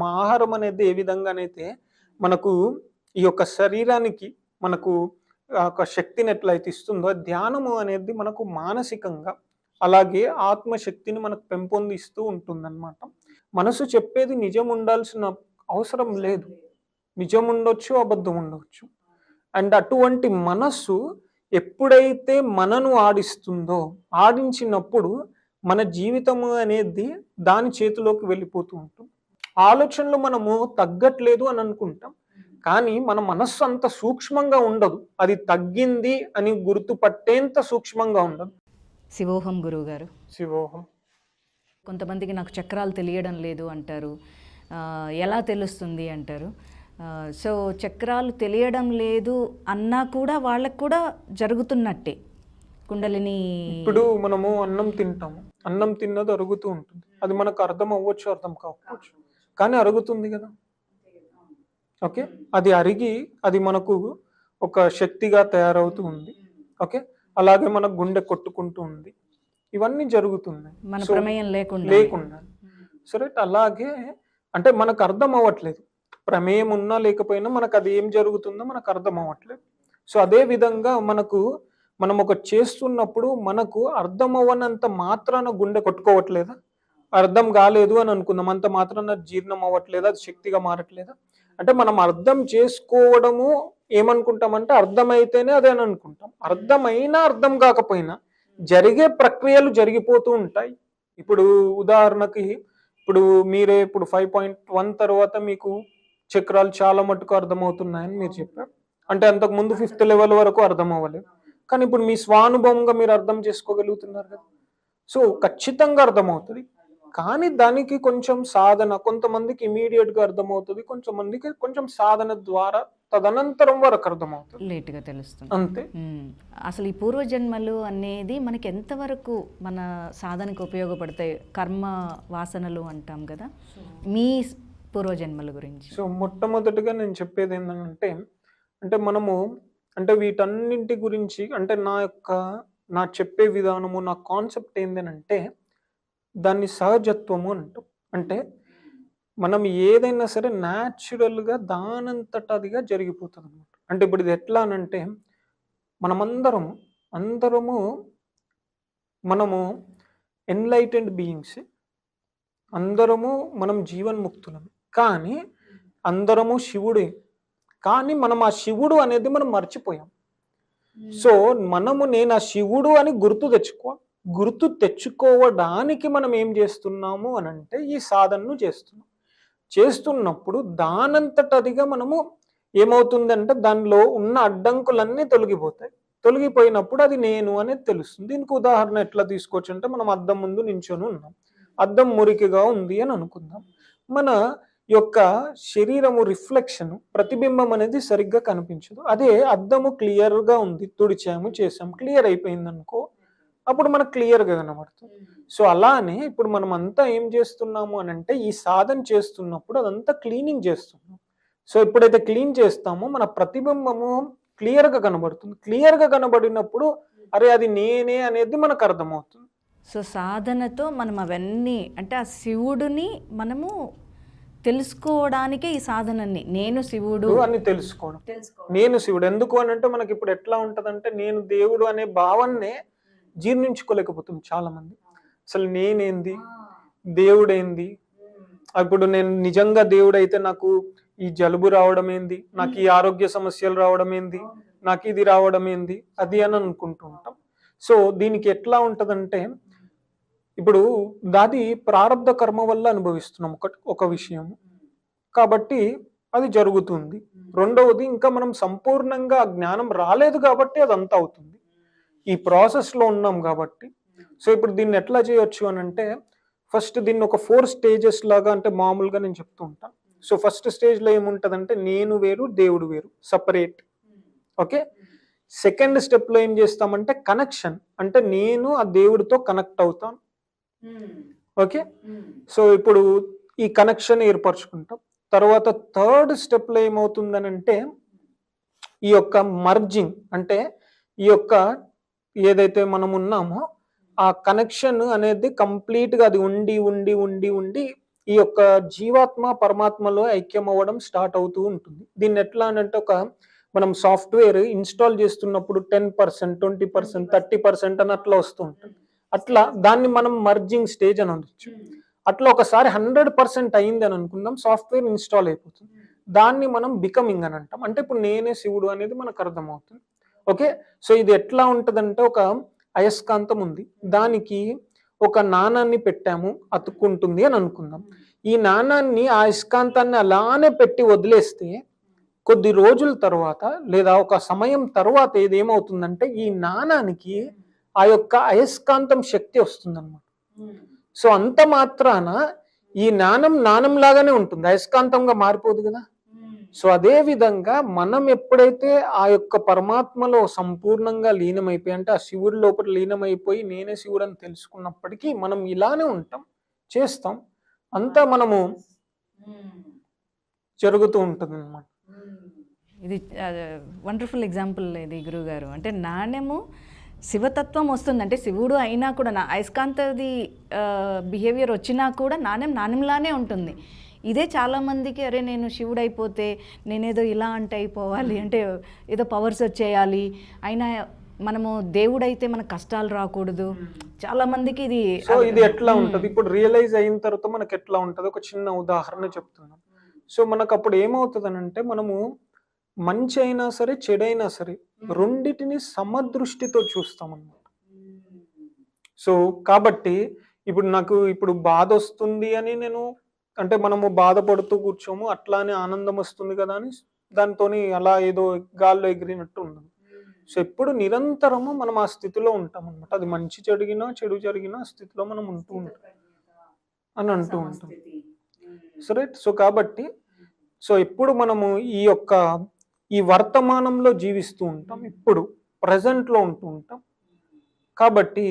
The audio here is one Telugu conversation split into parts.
మనం ఆహారం అనేది ఏ విధంగానైతే మనకు ఈ యొక్క శరీరానికి మనకు ఒక శక్తిని ఎట్లయితే ఇస్తుందో ధ్యానము అనేది మనకు మానసికంగా అలాగే ఆత్మశక్తిని మనకు పెంపొందిస్తూ ఉంటుందన్నమాట. మనసు చెప్పేది నిజం ఉండాల్సిన అవసరం లేదు. నిజం ఉండొచ్చు అబద్ధం ఉండవచ్చు అండ్ అటువంటి మనస్సు ఎప్పుడైతే మనను ఆడిస్తుందో ఆడించినప్పుడు మన జీవితము అనేది దాని చేతిలోకి వెళ్ళిపోతూ ఉంటుంది. ఆలోచనలు మనము తగ్గట్లేదు అని అనుకుంటాం. కానీ మన మనస్సు అంత సూక్ష్మంగా ఉండదు. అది తగ్గింది అని గుర్తుపట్టేంత సూక్ష్మంగా ఉండదు. శివోహం గురువు గారు శివోహం. కొంతమందికి నాకు చక్రాలు తెలియడం లేదు అంటారు. ఎలా తెలుస్తుంది అంటారు? సో చక్రాలు తెలియడం లేదు అన్నా కూడా వాళ్ళకు కూడా జరుగుతున్నట్టే. కుండలిని ఇప్పుడు మనము అన్నం తింటాము. అన్నం తిన్నది అరుగుతూ ఉంటుంది. అది మనకు అర్థం అవ్వచ్చు అర్థం కావచ్చు కానీ అరుగుతుంది కదా. ఓకే? అది అరిగి అది మనకు ఒక శక్తిగా తయారవుతూ ఉంది. ఓకే? అలాగే మన గుండె కొట్టుకుంటూ ఉంది. ఇవన్నీ జరుగుతున్నాయి. మన ప్రమేయం లేకుండా లేకుండా. సో రైట్ అలాగే అంటే మనకు అర్థం అవ్వట్లేదు. ప్రమేయం ఉన్నా లేకపోయినా మనకు అది ఏం జరుగుతుందో మనకు అర్థం అవ్వట్లేదు. సో అదే విధంగా మనకు మనం ఒక చేస్తున్నప్పుడు మనకు అర్థం అవ్వనంత మాత్రాన గుండె కొట్టుకోవట్లేదా? అర్థం కాలేదు అని అనుకుందాం. అంత మాత్రాన జీర్ణం అవ్వట్లేదా అది శక్తిగా మారట్లేదా. అంటే మనం అర్థం చేసుకోవడము ఏమనుకుంటామంటే అర్థమైతేనే అదే అని అనుకుంటాం. అర్థమైనా అర్థం కాకపోయినా జరిగే ప్రక్రియలు జరిగిపోతూ ఉంటాయి. ఇప్పుడు ఉదాహరణకి ఇప్పుడు మీరే ఇప్పుడు ఫైవ్ పాయింట్ వన్ తర్వాత మీకు చక్రాలు చాలా మటుకు అర్థమవుతున్నాయని మీరు చెప్పారు. అంటే అంతకు ముందు ఫిఫ్త్ లెవెల్ వరకు అర్థం అవ్వలేదు. కానీ ఇప్పుడు మీ స్వానుభవంగా మీరు అర్థం చేసుకోగలుగుతున్నారు కదా. సో ఖచ్చితంగా అర్థమవుతుంది. కానీ దానికి కొంచెం సాధన కొంతమందికి ఇమీడియట్గా అర్థమవుతుంది కొంతమందికి కొంచెం సాధన ద్వారా తదనంతరం వరకు అర్థమవుతుంది. లేట్గా తెలుస్తుంది. అంతే. అసలు ఈ పూర్వజన్మలు అనేది మనకి ఎంతవరకు మన సాధనకు ఉపయోగపడతాయి? కర్మ వాసనలు అంటాం కదా. మీ పూర్వజన్మల గురించి. సో మొట్టమొదటిగా నేను చెప్పేది ఏంటంటే అంటే మనము అంటే వీటన్నింటి గురించి అంటే నా యొక్క నా చెప్పే విధానము నా కాన్సెప్ట్ ఏంటంటే దాన్ని సహజత్వము అంటాం. అంటే మనం ఏదైనా సరే న్యాచురల్గా దానంతట అదిగా జరిగిపోతుంది అనమాట అంటే ఇప్పుడు ఇది ఎట్లా అనంటే మనమందరము అందరము మనము ఎన్లైటెండ్ బీయింగ్స్ అందరము మనం జీవన్ముక్తులం కానీ అందరము శివుడే. కానీ మనం ఆ శివుడు అనేది మనం మర్చిపోయాం. సో మనము నేను ఆ శివుడు అని గుర్తు తెచ్చుకో గుర్తు తెచ్చుకోవడానికి మనం ఏం చేస్తున్నాము అని అంటే ఈ సాధనను చేస్తున్నాం. చేస్తున్నప్పుడు దానంతటదిగా మనము ఏమవుతుందంటే దానిలో ఉన్న అడ్డంకులన్నీ తొలగిపోతాయి. తొలగిపోయినప్పుడు అది నేను అనేది తెలుస్తుంది. దీనికి ఉదాహరణ ఎట్లా తీసుకోవచ్చు అంటే మనం అద్దం ముందు నించొని ఉన్నాం. అద్దం మురికిగా ఉంది అని అనుకుందాం. మన యొక్క శరీరము రిఫ్లెక్షన్ ప్రతిబింబం అనేది సరిగ్గా కనిపించదు. అదే అద్దము క్లియర్గా ఉంది. తుడిచాము చేసాము క్లియర్ అయిపోయింది అనుకో అప్పుడు మనకు క్లియర్గా కనబడుతుంది. సో అలానే ఇప్పుడు మనం అంతా ఏం చేస్తున్నాము అని అంటే ఈ సాధన చేస్తున్నప్పుడు అదంతా క్లీనింగ్ చేస్తున్నాం. సో ఎప్పుడైతే క్లీన్ చేస్తామో మన ప్రతిబింబము క్లియర్గా కనబడుతుంది. క్లియర్గా కనబడినప్పుడు అరే అది నేనే అనేది మనకు అర్థమవుతుంది. సో సాధనతో మనం అవన్నీ అంటే ఆ శివుడిని మనము తెలుసుకోవడానికే ఈ సాధనని. నేను శివుడు. అని తెలుసుకోవడం. నేను శివుడు. ఎందుకు అని అంటే మనకి ఇప్పుడు ఎట్లా ఉంటదంటే నేను దేవుడు అనే భావన్నే జీర్ణించుకోలేకపోతుంది చాలా మంది అసలు నేనేంది? దేవుడేంది? ఇప్పుడు నేను నిజంగా దేవుడైతే నాకు ఈ జలుబు రావడం ఏంది? నాకు ఈ ఆరోగ్య సమస్యలు రావడం ఏంది? నాకు ఇది రావడం ఏంది? అది అని అనుకుంటూ ఉంటాం. సో దీనికి ఎట్లా ఉంటదంటే ఇప్పుడు దాది ప్రారంధ కర్మ వల్ల అనుభవిస్తున్నాం ఒక ఒక విషయం కాబట్టి అది జరుగుతుంది. రెండవది ఇంకా మనం సంపూర్ణంగా జ్ఞానం రాలేదు కాబట్టి అదంతా అవుతుంది. ఈ ప్రాసెస్లో ఉన్నాం కాబట్టి. సో ఇప్పుడు దీన్ని ఎట్లా చేయొచ్చు అని అంటే ఫస్ట్ దీన్ని ఒక ఫోర్ స్టేజెస్ లాగా అంటే మామూలుగా నేను చెప్తూ ఉంటాను సో ఫస్ట్ స్టేజ్లో ఏముంటుందంటే నేను వేరు దేవుడు వేరు సపరేట్ ఓకే సెకండ్ స్టెప్లో ఏం చేస్తామంటే కనెక్షన్ అంటే నేను ఆ దేవుడితో కనెక్ట్ అవుతాను. ఓకే సో ఇప్పుడు ఈ కనెక్షన్ ఏర్పరచుకుంటాం. తర్వాత థర్డ్ స్టెప్లో ఏమవుతుందనంటే ఏమవుతుందని అంటే ఈ యొక్క మర్జింగ్ అంటే ఈ యొక్క ఏదైతే మనం ఉన్నామో ఆ కనెక్షన్ అనేది కంప్లీట్గా అది ఉండి ఉండి ఉండి ఉండి ఈ యొక్క జీవాత్మ పరమాత్మలో ఐక్యం అవ్వడం స్టార్ట్ అవుతూ ఉంటుంది. దీన్ని ఎట్లా అని అంటే ఒక మనం సాఫ్ట్వేర్ ఇన్స్టాల్ చేస్తున్నప్పుడు ten percent twenty percent thirty percent అని అట్లా వస్తూ ఉంటుంది. అట్లా దాన్ని మనం మర్జింగ్ స్టేజ్ అని అనొచ్చు. అట్లా ఒకసారి హండ్రెడ్ పర్సెంట్ అయింది అని అనుకుందాం సాఫ్ట్వేర్ ఇన్స్టాల్ అయిపోతుంది. దాన్ని మనం బికమింగ్ అని అంటాం. అంటే ఇప్పుడు నేనే శివుడు అనేది మనకు అర్థమవుతుంది. ఓకే? సో ఇది ఎట్లా ఉంటుందంటే ఒక అయస్కాంతం ఉంది. దానికి ఒక నాణాన్ని పెట్టాము అతుక్కుంటుంది అని అనుకుందాం. ఈ నాణాన్ని ఆ అయస్కాంతాన్ని అలానే పెట్టి వదిలేస్తే కొద్ది రోజుల తర్వాత లేదా ఒక సమయం తర్వాత ఇది ఏమవుతుందంటే ఈ నాణానికి ఆ యొక్క అయస్కాంతం శక్తి వస్తుందన్నమాట. సో అంత మాత్రాన ఈ నాణం నాణం లాగానే ఉంటుంది. అయస్కాంతంగా మారిపోదు కదా? సో అదే విధంగా మనం ఎప్పుడైతే ఆ యొక్క పరమాత్మలో సంపూర్ణంగా లీనమైపోయి అంటే ఆ శివుడి లోపల లీనమైపోయి నేనే శివుడు అని తెలుసుకున్నప్పటికీ మనం ఇలానే ఉంటాం చేస్తాం. అంతా మనము జరుగుతూ ఉంటుంది అనమాట ఇది వండర్ఫుల్ ఎగ్జాంపుల్ ఇది గురువుగారు అంటే నాణ్యము శివతత్వం వస్తుంది. అంటే శివుడు అయినా కూడా నా అయస్కాంతది బిహేవియర్ వచ్చినా కూడా నాణ్యం నాణ్యంలానే ఉంటుంది. ఇదే చాలామందికి అరే నేను శివుడు అయిపోతే నేనేదో ఇలా అంటే అయిపోవాలి అంటే ఏదో పవర్స్ వచ్చేయాలి. అయినా మనము దేవుడైతే మనకు కష్టాలు రాకూడదు. చాలామందికి ఇది సో ఇది ఎట్లా ఉంటది? ఇప్పుడు రియలైజ్ అయిన తర్వాత మనకి ఎట్లా ఉంటది? ఒక చిన్న ఉదాహరణ చెప్తున్నాం. సో మనకు అప్పుడు ఏమవుతుంది అంటే మనము మంచి అయినా సరే చెడైనా సరే రెండిటిని సమదృష్టితో చూస్తాం అన్నమాట సో కాబట్టి ఇప్పుడు నాకు ఇప్పుడు బాధ వస్తుంది అని నేను అంటే మనము బాధపడుతూ కూర్చోము అట్లానే ఆనందం వస్తుంది కదా అని దాంతోని అలా ఏదో గాల్లో ఎగిరినట్టు ఉండదు. సో ఎప్పుడు నిరంతరము మనం ఆ స్థితిలో ఉంటాం అనమాట అది మంచి జరిగినా చెడు జరిగినా స్థితిలో మనం ఉంటూ ఉంటాం. అని అంటూ ఉంటాం. సో రైట్ సో కాబట్టి సో ఎప్పుడు మనము ఈ యొక్క ఈ వర్తమానంలో జీవిస్తూ ఉంటాం ఇప్పుడు ప్రజెంట్లో ఉంటూ ఉంటాం. కాబట్టి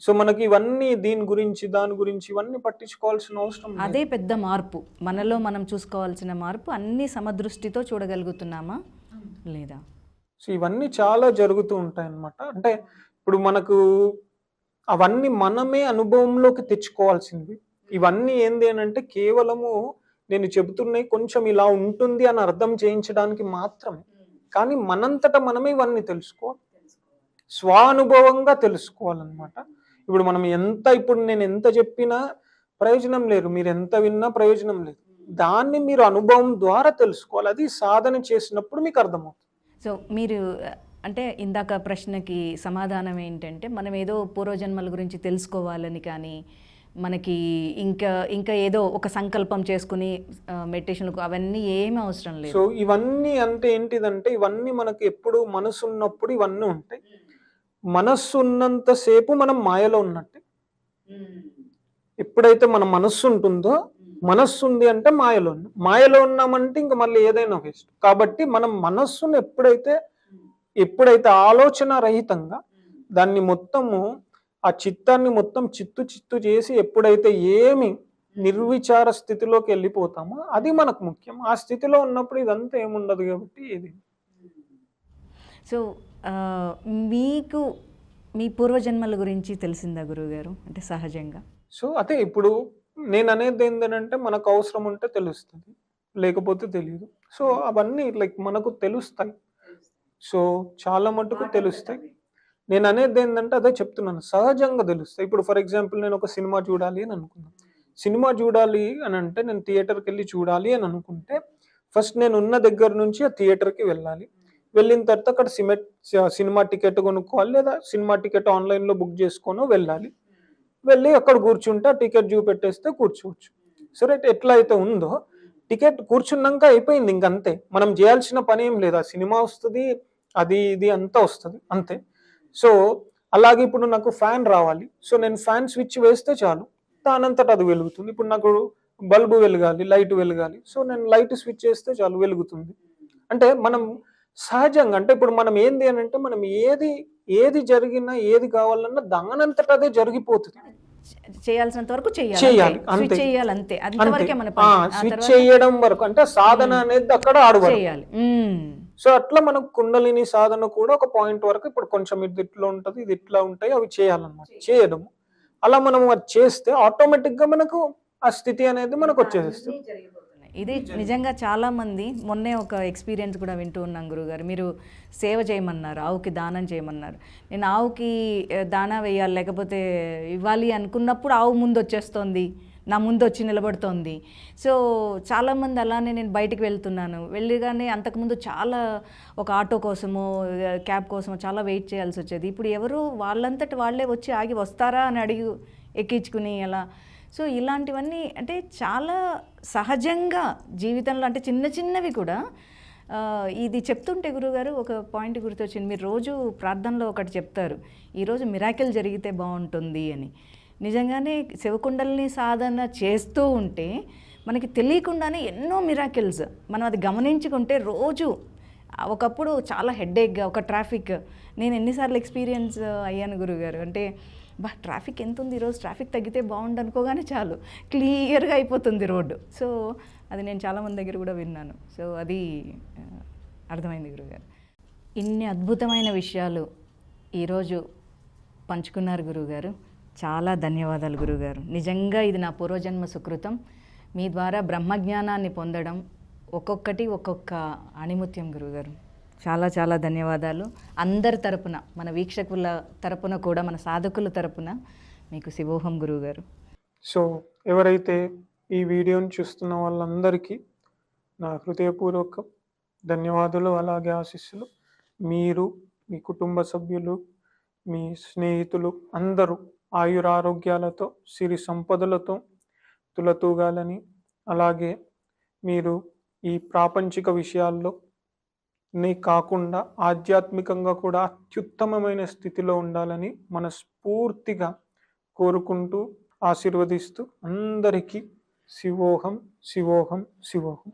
సో మనకి ఇవన్నీ దీని గురించి దాని గురించి ఇవన్నీ పట్టించుకోవాల్సిన అవసరం. అదే పెద్ద మార్పు. మనలో మనం చూసుకోవాల్సిన మార్పు అన్ని సమదృష్టితో చూడగలుగుతున్నామా? లేదా? సో ఇవన్నీ చాలా జరుగుతూ ఉంటాయి అన్నమాట అంటే ఇప్పుడు మనకు అవన్నీ మనమే అనుభవంలోకి తెచ్చుకోవాల్సింది. ఇవన్నీ ఏంది అని అంటే కేవలము నేను చెబుతున్నాయి కొంచెం ఇలా ఉంటుంది అని అర్థం చేయించడానికి మాత్రమే. కానీ మనంతట మనమే ఇవన్నీ తెలుసుకోవాలి. స్వానుభవంగా తెలుసుకోవాలన్నమాట. ఇప్పుడు మనం ఎంత ఇప్పుడు నేను ఎంత చెప్పినా ప్రయోజనం లేదు. మీరు ఎంత విన్నా ప్రయోజనం లేదు. దాన్ని మీరు అనుభవం ద్వారా తెలుసుకోవాలి. అది సాధన చేసినప్పుడు మీకు అర్థమవుతుంది. సో మీరు అంటే ఇందాక ప్రశ్నకి సమాధానం ఏంటంటే మనం ఏదో పూర్వజన్మల గురించి తెలుసుకోవాలని కానీ మనకి ఇంకా ఇంకా ఏదో ఒక సంకల్పం చేసుకుని మెడిటేషన్లకు అవన్నీ ఏమీ అవసరం లేదు. సో ఇవన్నీ అంటే ఏంటిదంటే ఇవన్నీ మనకి ఎప్పుడు మనసు ఉన్నప్పుడు ఇవన్నీ ఉంటాయి. మనస్సు ఉన్నంతసేపు మనం మాయలో ఉన్నట్టే. ఎప్పుడైతే మన మనస్సు ఉంటుందో మనస్సు ఉంది అంటే మాయలో ఉన్నాం మాయలో ఉన్నామంటే ఇంకా మళ్ళీ ఏదైనా వేస్ట్ కాబట్టి మనం మనస్సును ఎప్పుడైతే ఎప్పుడైతే ఆలోచన రహితంగా దాన్ని మొత్తము ఆ చిత్తాన్ని మొత్తం చిత్తు చిత్తు చేసి ఎప్పుడైతే ఏమి నిర్విచార స్థితిలోకి వెళ్ళిపోతామో అది మనకు ముఖ్యం. ఆ స్థితిలో ఉన్నప్పుడు ఇదంతా ఏముండదు కాబట్టి ఇది సో మీకు మీ పూర్వజన్మల గురించి తెలిసిందా గురువుగారు? అంటే సహజంగా. సో అదే ఇప్పుడు నేను అనేది ఏంటంటే మనకు అవసరం ఉంటే తెలుస్తుంది లేకపోతే తెలియదు సో అవన్నీ లైక్ మనకు తెలుస్తాయి. సో చాలా మటుకు తెలుస్తాయి. నేను అనేది ఏంటంటే అదే చెప్తున్నాను సహజంగా తెలుస్తాయి. ఇప్పుడు ఫర్ ఎగ్జాంపుల్ నేను ఒక సినిమా చూడాలి అని అనుకున్నాను సినిమా చూడాలి అని అంటే నేను థియేటర్కి వెళ్ళి చూడాలి అని అనుకుంటే ఫస్ట్ నేను ఉన్న దగ్గర నుంచి ఆ థియేటర్కి వెళ్ళాలి. వెళ్ళిన తర్వాత అక్కడ సిమెట్ సినిమా టికెట్ కొనుక్కోవాలి లేదా సినిమా టికెట్ ఆన్లైన్లో బుక్ చేసుకొని వెళ్ళాలి. వెళ్ళి అక్కడ కూర్చుంటే టికెట్ చూపెట్టేస్తే కూర్చోవచ్చు. సరే ఎట్లా అయితే ఉందో టికెట్ కూర్చున్నాక అయిపోయింది ఇంకంతే మనం చేయాల్సిన పని ఏం లేదు. ఆ సినిమా వస్తుంది అది ఇది అంతా వస్తుంది అంతే. సో అలాగే ఇప్పుడు నాకు ఫ్యాన్ రావాలి. సో నేను ఫ్యాన్ స్విచ్ వేస్తే చాలు. దానంతట అది వెలుగుతుంది. ఇప్పుడు నాకు బల్బు వెలగాలి లైట్ వెలగాలి. సో నేను లైట్ స్విచ్ చేస్తే చాలు వెలుగుతుంది. అంటే మనం సహజంగా అంటే ఇప్పుడు మనం ఏంది అని అంటే మనం ఏది ఏది జరిగినా ఏది కావాలన్నా దానంతట అదే జరిగిపోతుంది చేయాల్సినంత వరకు చేయాలి అంతే. స్విచ్ చేయాలి అంతే. అంతే. అంతవరకే మన పని. ఆ స్విచ్ తర్వాత చేయడం వరకు అంటే సాధన అనేది అక్కడ ఆడవరకు చేయాలి. సో అట్లా మనకు కుండలిని సాధన కూడా ఒక పాయింట్ వరకు ఇప్పుడు కొంచెం ఇది ఇట్లా ఉంటది ఇది ఇట్లా ఉంటాయి అవి చేయాలన్నమాట. చేయడం అలా మనం అది చేస్తే ఆటోమేటిక్గా మనకు ఆ స్థితి అనేది మనకు వచ్చేస్తుంది ఇది నిజంగా చాలా మంది మొన్నే ఒక ఎక్స్పీరియన్స్ కూడా వింటూ ఉన్నాం గురుగారు. మీరు సేవ చేయమన్నారు ఆవుకి దానం చేయమన్నారు. నేను ఆవుకి దానా వేయాలి లేకపోతే ఇవ్వాలి అనుకున్నప్పుడు ఆవు ముందు వచ్చేస్తోంది నా ముందు వచ్చి నిలబడుతోంది. సో చాలామంది అలానే నేను బయటికి వెళ్తున్నాను. వెళ్ళగానే అంతకుముందు చాలా ఒక ఆటో కోసమో క్యాబ్ కోసమో చాలా వెయిట్ చేయాల్సి వచ్చేది. ఇప్పుడు ఎవరు వాళ్ళంతటి వాళ్ళే వచ్చి ఆగి వస్తారా అని అడిగి ఎక్కించుకుని అలా సో ఇలాంటివన్నీ అంటే చాలా సహజంగా జీవితంలో అంటే చిన్న చిన్నవి కూడా ఇది చెప్తుంటే గురుగారు ఒక పాయింట్ గుర్తొచ్చింది. మీరు రోజు ప్రార్థనలో ఒకటి చెప్తారు. ఈరోజు మిరాకిల్ జరిగితే బాగుంటుంది అని. నిజంగానే శివకుండల్ని సాధన చేస్తూ ఉంటే మనకి తెలియకుండానే ఎన్నో మిరాకిల్స్. మనం అది గమనించుకుంటే రోజు ఒకప్పుడు చాలా హెడ్ఏక్గా ఒక ట్రాఫిక్. నేను ఎన్నిసార్లు ఎక్స్పీరియన్స్ అయ్యాను గురుగారు. అంటే బా ట్రాఫిక్ ఎంత ఉంది ఈరోజు? ట్రాఫిక్ తగ్గితే బాగుండు అనుకోగానే చాలు. క్లియర్గా అయిపోతుంది రోడ్డు. సో అది నేను చాలామంది దగ్గర కూడా విన్నాను. సో అది అర్థమైంది గురుగారు. ఇన్ని అద్భుతమైన విషయాలు ఈరోజు పంచుకున్నారు గురుగారు. చాలా ధన్యవాదాలు గురుగారు. నిజంగా ఇది నా పూర్వజన్మ సుకృతం. మీ ద్వారా బ్రహ్మజ్ఞానాన్ని పొందడం ఒక్కొక్కటి ఒక్కొక్క అణిముత్యం గురుగారు. చాలా చాలా ధన్యవాదాలు. అందరి తరపున మన వీక్షకుల తరపున కూడా మన సాధకుల తరపున మీకు శివోహం గురువు గారు సో ఎవరైతే ఈ వీడియోని చూస్తున్న వాళ్ళందరికీ నా హృదయపూర్వక ధన్యవాదాలు అలాగే ఆశీస్సులు. మీరు మీ కుటుంబ సభ్యులు మీ స్నేహితులు అందరూ ఆయురారోగ్యాలతో సిరి సంపదలతో తులతూగాలని అలాగే మీరు ఈ ప్రాపంచిక విషయాల్లో నే కాకుండా ఆధ్యాత్మికంగా కూడా అత్యుత్తమమైన స్థితిలో ఉండాలని మనస్ఫూర్తిగా కోరుకుంటూ ఆశీర్వదిస్తూ అందరికీ శివోహం శివోహం శివోహం.